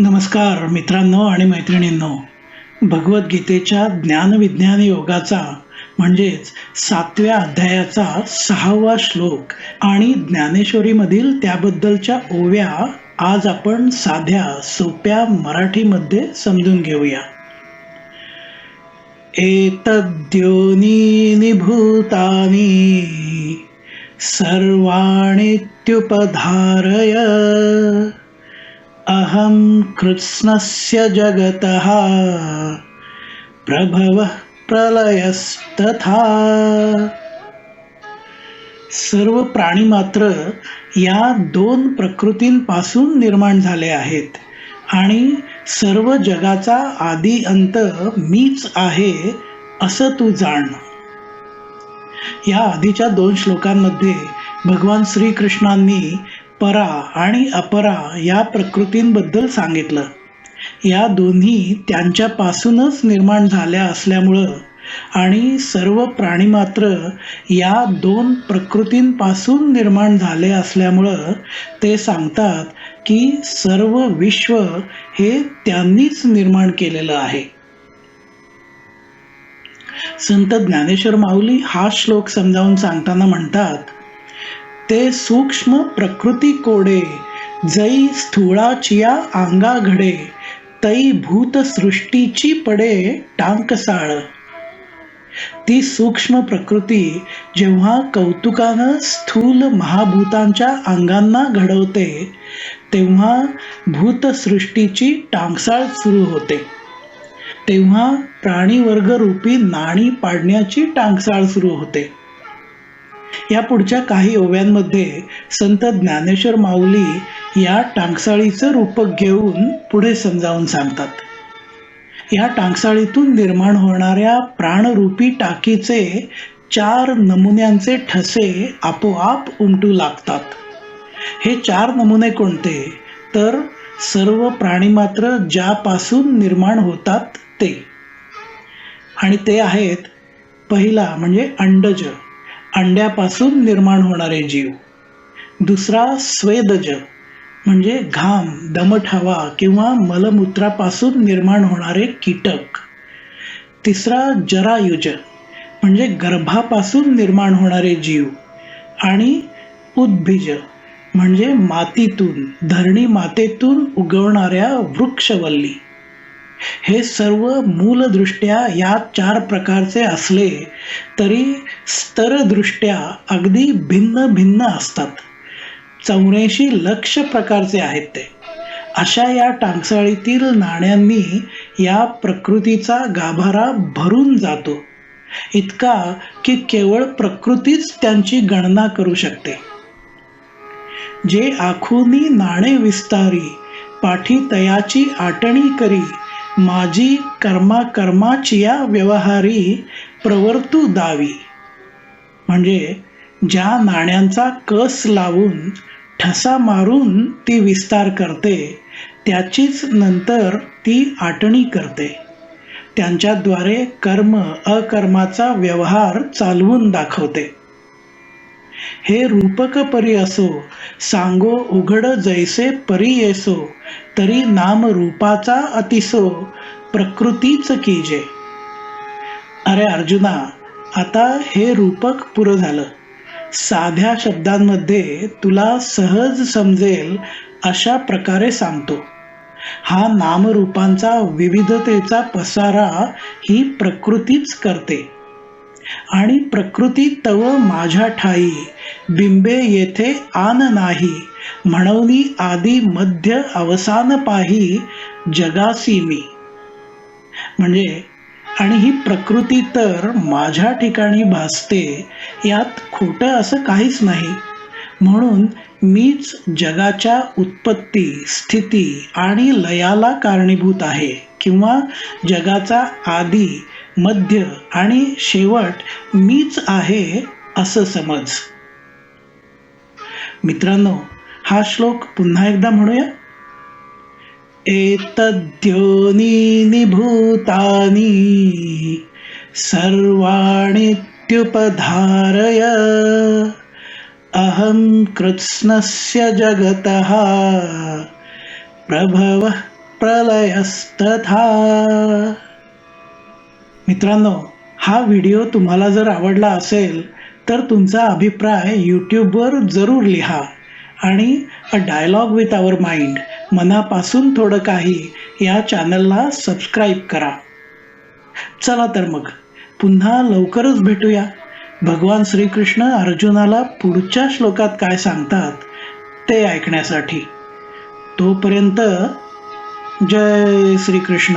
नमस्कार मित्रांनो आणि मैत्रिणींनो. भगवद्गीतेच्या ज्ञानविज्ञान योगाचा म्हणजेच सातव्या अध्यायाचा सहावा श्लोक आणि ज्ञानेश्वरीमधील त्याबद्दलच्या ओव्या आज आपण साध्या सोप्या मराठीमध्ये समजून घेऊया. एतद्योनी भूतानि सर्वाणीत्युपधारय अहं कृत्स्नस्य जगतः। प्रभवः प्रलयस्तथा। सर्व प्राणी मात्र या दोन प्रकृतींपासून निर्माण झाले आहेत आणि सर्व जगाचा आदी अंत मीच आहे असं तू जाण. या आधीच्या दोन श्लोकांमध्ये भगवान श्रीकृष्णांनी परा आणि अपरा या प्रकृतींबद्दल सांगितलं. या दोन्ही त्यांच्यापासूनच निर्माण झाल्या असल्यामुळं आणि सर्व प्राणी मात्र या दोन प्रकृतींपासून निर्माण झाले असल्यामुळं ते सांगतात की सर्व विश्व हे त्यांनीच निर्माण केलेलं आहे. संत ज्ञानेश्वर माऊली हा श्लोक समजावून सांगताना म्हणतात ते सूक्ष्म प्रकृती कोडे जई स्थूळाचिया अंगा घडे तई भूतसृष्टीची पडे टांकसाळ. ती सूक्ष्म प्रकृती जेव्हा कौतुकानं स्थूल महाभूतांच्या अंगांना घडवते तेव्हा भूतसृष्टीची टांगसाळ सुरू होते. तेव्हा प्राणीवर्गरूपी नाणी पाडण्याची टांगसाळ सुरू होते. या पुढच्या काही ओव्यांमध्ये संत ज्ञानेश्वर माऊली या टांगसाळीचं रूपक घेऊन पुढे समजावून सांगतात. या टांगसाळीतून निर्माण होणाऱ्या प्राणरूपी टाकीचे चार नमुन्यांचे ठसे आपोआप उमटू लागतात. हे चार नमुने कोणते? तर सर्व प्राणी मात्र ज्यापासून निर्माण होतात ते. आणि ते आहेत पहिला म्हणजे अंडज. अंड्यापासून निर्माण होणारे जीव. दुसरा स्वेदज म्हणजे घाम दमट हवा किंवा मलमूत्रापासून निर्माण होणारे कीटक. तिसरा जरायुज म्हणजे गर्भापासून निर्माण होणारे जीव. आणि उद्भिज म्हणजे मातीतून धरणी मातेतून उगवणाऱ्या वृक्षवल्ली. हे सर्व मूलदृष्ट्या या चार प्रकारचे असले तरी स्तरदृष्ट्या अगदी भिन्न भिन्न असतात. चौऱ्याऐंशी लक्ष प्रकारचे आहेत ते. अशा या टांगसाळीतील नाण्यांनी या प्रकृतीचा गाभारा भरून जातो. इतका की केवळ प्रकृतीच त्यांची गणना करू शकते. जे आखुनी नाणे विस्तारी पाठी तयाची आटणी करी माझी कर्मा कर्माचिया व्यवहारी प्रवर्तू दावी. म्हणजे ज्या नाण्यांचा कस लावून ठसा मारून ती विस्तार करते त्याचीच नंतर ती आटणी करते. त्यांच्याद्वारे कर्म अकर्माचा व्यवहार चालवून दाखवते. हे रूपक परी असो सांगो उघड जैसे परी येसो तरी नाम रूपाचा अतिसो प्रकृतीच कीजे अरे अर्जुना आता हे रूपक पुरं झालं. साध्या शब्दांमध्ये तुला सहज समजेल अशा प्रकारे सांगतो. हा नामरूपांचा विविधतेचा पसारा ही प्रकृतीच करते. आणि प्रकृती तव माझ्या ठाई. बिंबे येथे आन नाही. म्हणवनी आदी मध्य अवसान पाही. जगासी मी. म्हणजे आणि ही प्रकृती तर माझ्या ठिकाणी भासते यात खोटं असं काहीच नाही. म्हणून मीच जगाच्या उत्पत्ती स्थिती आणि लयाला कारणीभूत आहे किंवा जगाचा आदी मध्य आणि शेवट मीच आहे असं समज. मित्रांनो हा श्लोक पुन्हा एकदा म्हणूया. एतद्योनीनि भूतानि सर्वाणीत्युपधारय अहं कृत्स्नस्य जगतः। प्रभवः प्रलयस्तथा। मित्रांनो हा व्हिडिओ तुम्हाला जर आवडला असेल तर तुमचा अभिप्राय यूट्यूबवर जरूर लिहा आणि a dialogue with our mind मनापासून थोडं काही या चॅनलला सबस्क्राईब करा. चला तर मग पुन्हा लवकरच भेटूया. भगवान श्रीकृष्ण अर्जुनाला पुढच्या श्लोकात काय सांगतात ते ऐकण्यासाठी. तोपर्यंत जय श्रीकृष्ण.